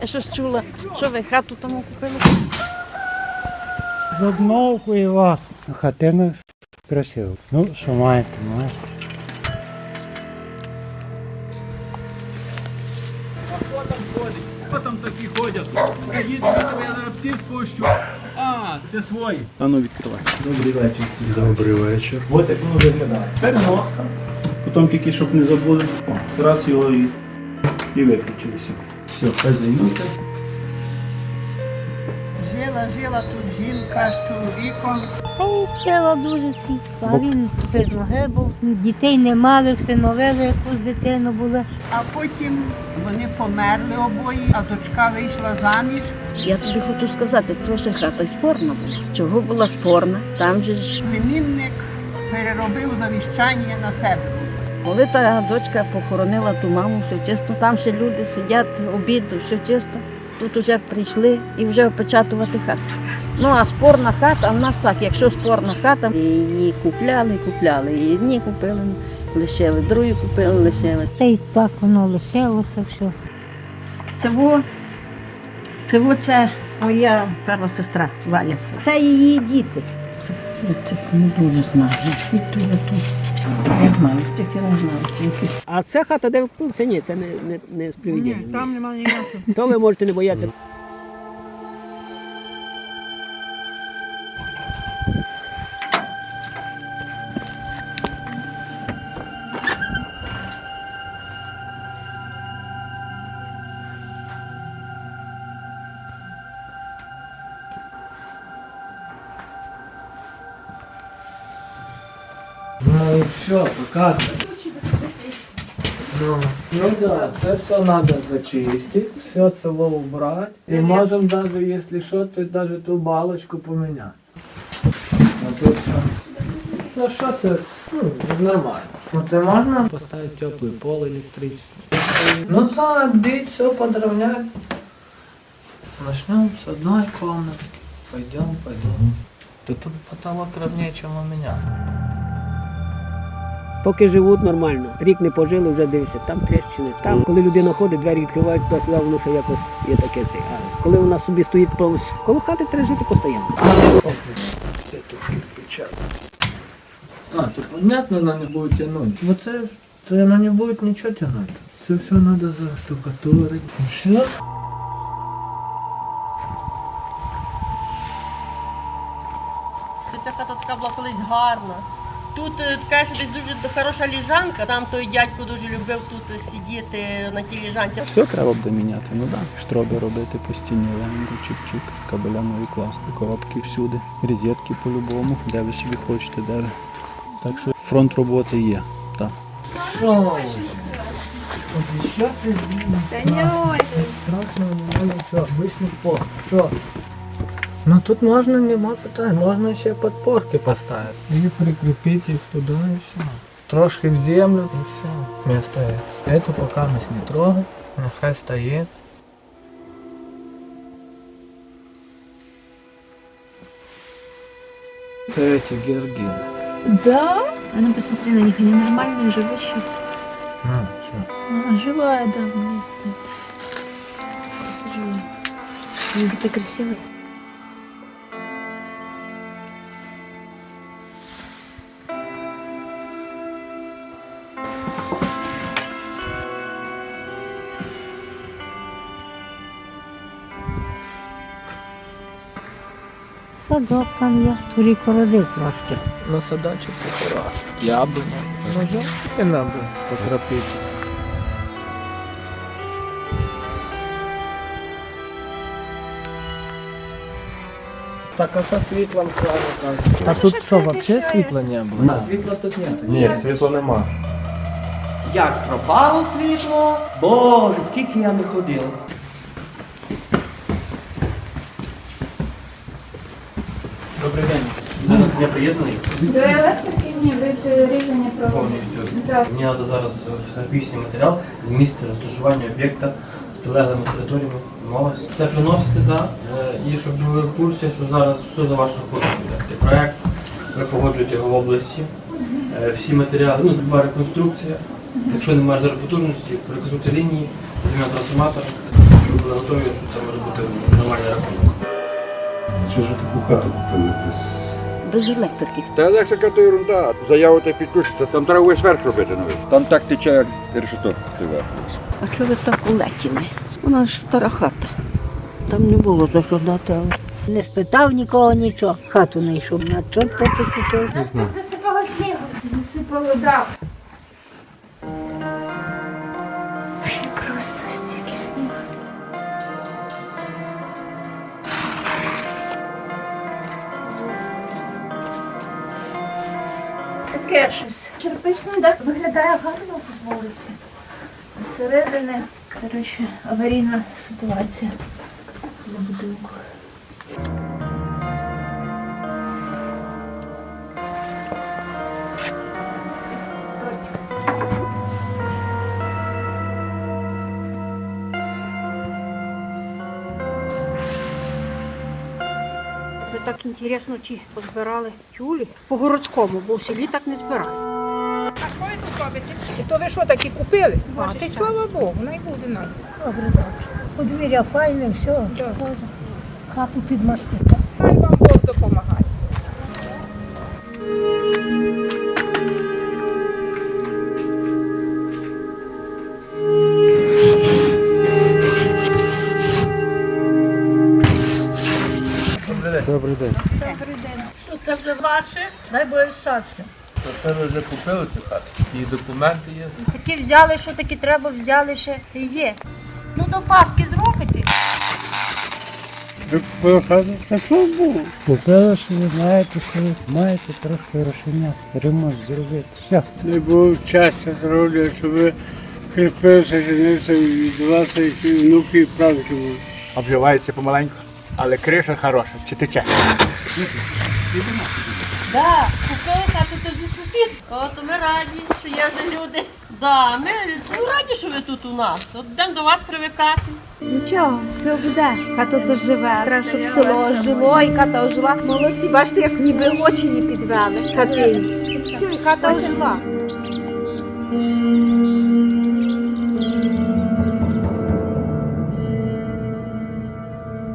Я щось чула, що ви хату тому купили? З обновкою вас. Хатина красива. Ну, що маєте, маєте. Хто там такі ходять? Я зараз всі спущу. А, це свої. А ну відкривай. Добрий вечір. Добрий вечір. Ось як воно виглядає. Переноска. Потім тільки, щоб не забули, раз його і, і виключилися. Все, хай займуйте. Жила, жила тут жінка з чоловіком. Та нічого дуже тихо. Він без ноги був. Дітей не мали, все новели якусь дитину були. А потім вони померли обоє, а дочка вийшла заміж. Я тобі хочу сказати, твоя хата й спорна була. Чого була спорна? Там же ж, Племінник переробив завіщання на себе. Коли та дочка похоронила ту маму, все чисто, там ще люди сидять, обід, все чисто. Тут вже прийшли і вже опечатувати хату. Ну а спорна хата, в нас так, якщо спорна хата, її купляли, купляли. І одні купили, лишили, другі купили, лишили. Та й так воно лишилося все. Це во, це во це моя перша сестра Валя. Це її діти. Я це не дуже знаю. Тут. Я знаю, тільки не знаю. Тільки. А це хата, де в це ні, це не, не, не з привідінням. Ні, там немає ніякого. То ви можете не боятися. Ну все, показывай. Ну, ну да, це все надо зачистить, все це убрать. І можемо даже, если що, то даже ту балочку поміняти. А тут що? Ну що це? Ну, нормально. Ну це можна поставити теплий пол електричний. Ну так, бить, все подровнять. Начнем с одной комнатки. Пойдем, пойдем. Да тут потолок ровнее, чем у меня. Поки живуть нормально. Рік не пожили, вже дивишся, там тріщини. Там, коли людина ходить, двері відкривають туди-сюди, воно ще якось є таке це. А коли вона собі стоїть коло хати треба жити постійно. Це тут кирпича. А, то понятно, она не будет тянуть. Вот це, то она не будет ничего тянуть. Це все надо заштукатурить. І все. Ця хата така була колись гарна. Тут е, що десь дуже хороша ліжанка. Там той дядько дуже любив тут сидіти на тій ліжанці. Все треба буде міняти, ну так. Да. Штроби робити постійні ленди, чик-чик, кабеля нові класти, коробки всюди, розетки по-любому, де ви собі хочете, де ви. Так що фронт роботи є. Так. Що? От ще ти Страшного немає нічого. Обичний пор. Що? Ну тут можна, нема питань, можна ще подпорки поставити. І прикріпити їх туди і все. Трошки в землю і все. Вместо этого. Эту пока мы не трогаем. Нехай стоїть. Це эти георгины. Да? А ну посмотри на них, они нормальные, живущие. А, що? А, живая, да, вместе. Посажу. Они такие красивые. Садок там є. Турі породив трошки. На садочок хорош. Яблуня. Ну, жалко надо покропити. Так, а со світлом класно. А тут що, вообще світла не було? А світла тут нет. Ні, світла нема. Як пропало світло, боже, скільки я не ходив. Добрий день. Я приєднаний До електрики ні, від різання повністю. Мені треба зараз пісний матеріал з місця розташування об'єкта з прилеглими територіями. Мова. Це приносите, так. І щоб ви в курсі, що зараз все за вашу роботу буде. Проект, ви погоджуєте його в області. Е, Всі матеріали, ну, була реконструкція, Якщо немає зараз потужності, реконструкція лінії, заміна трансформатора, щоб були готові, що це може бути нормальний рахунок. Що ж ви таку хату купили без Без електрики. Та електрика то ерунда, заяву та підключиться, там треба весь верх робити новий. Там так тече, як решето ти верх. А чого ви так улетіли? У нас ж стара хата. Там не було за що дати, але Не спитав нікого нічого. Хату не йшов. На чорт ти пішов? не. Засипало снігом. Засипало дах. Таке щось. Черпичний дах виглядає гарно з вулиці. Зсередини, коротше, аварійна ситуація на будинку. Інтересно чи позбирали тюлі по городському, бо в селі так не збирають. А що ви тут робите? То ви що такі купили? А, ти слава Богу, найбуде буде най. Добре, добре. Подвір'я файне, все. Да. Хату підмастити. Хай вам Бог допомагає. Це вже ваше, дай Боже щастя. Це ви вже купили цю хату? І документи є? Такі взяли, що таки треба, взяли ще і є. Ну до Паски зробите. Ви купили хату? Та що було? Купили собі, знаєте, що ви маєте трошки грошення, ремонт зробити. Все. Не було щастя здоров'я, щоб ви кріпилися, женився і від вас і внуки і правки були. Обживається помаленьку, але криша хороша, чи тече. Да, купили хату тоді сусід. От ми раді, що є вже люди. Да, ми ну, раді, що ви тут у нас. От йдемо до вас привикати. Нічого, все буде. Хата заживе. Треба, щоб село жило і хата ожила. Молодці, бачите, як ніби очі її підвели. Хатинці. Все, і хата ожила.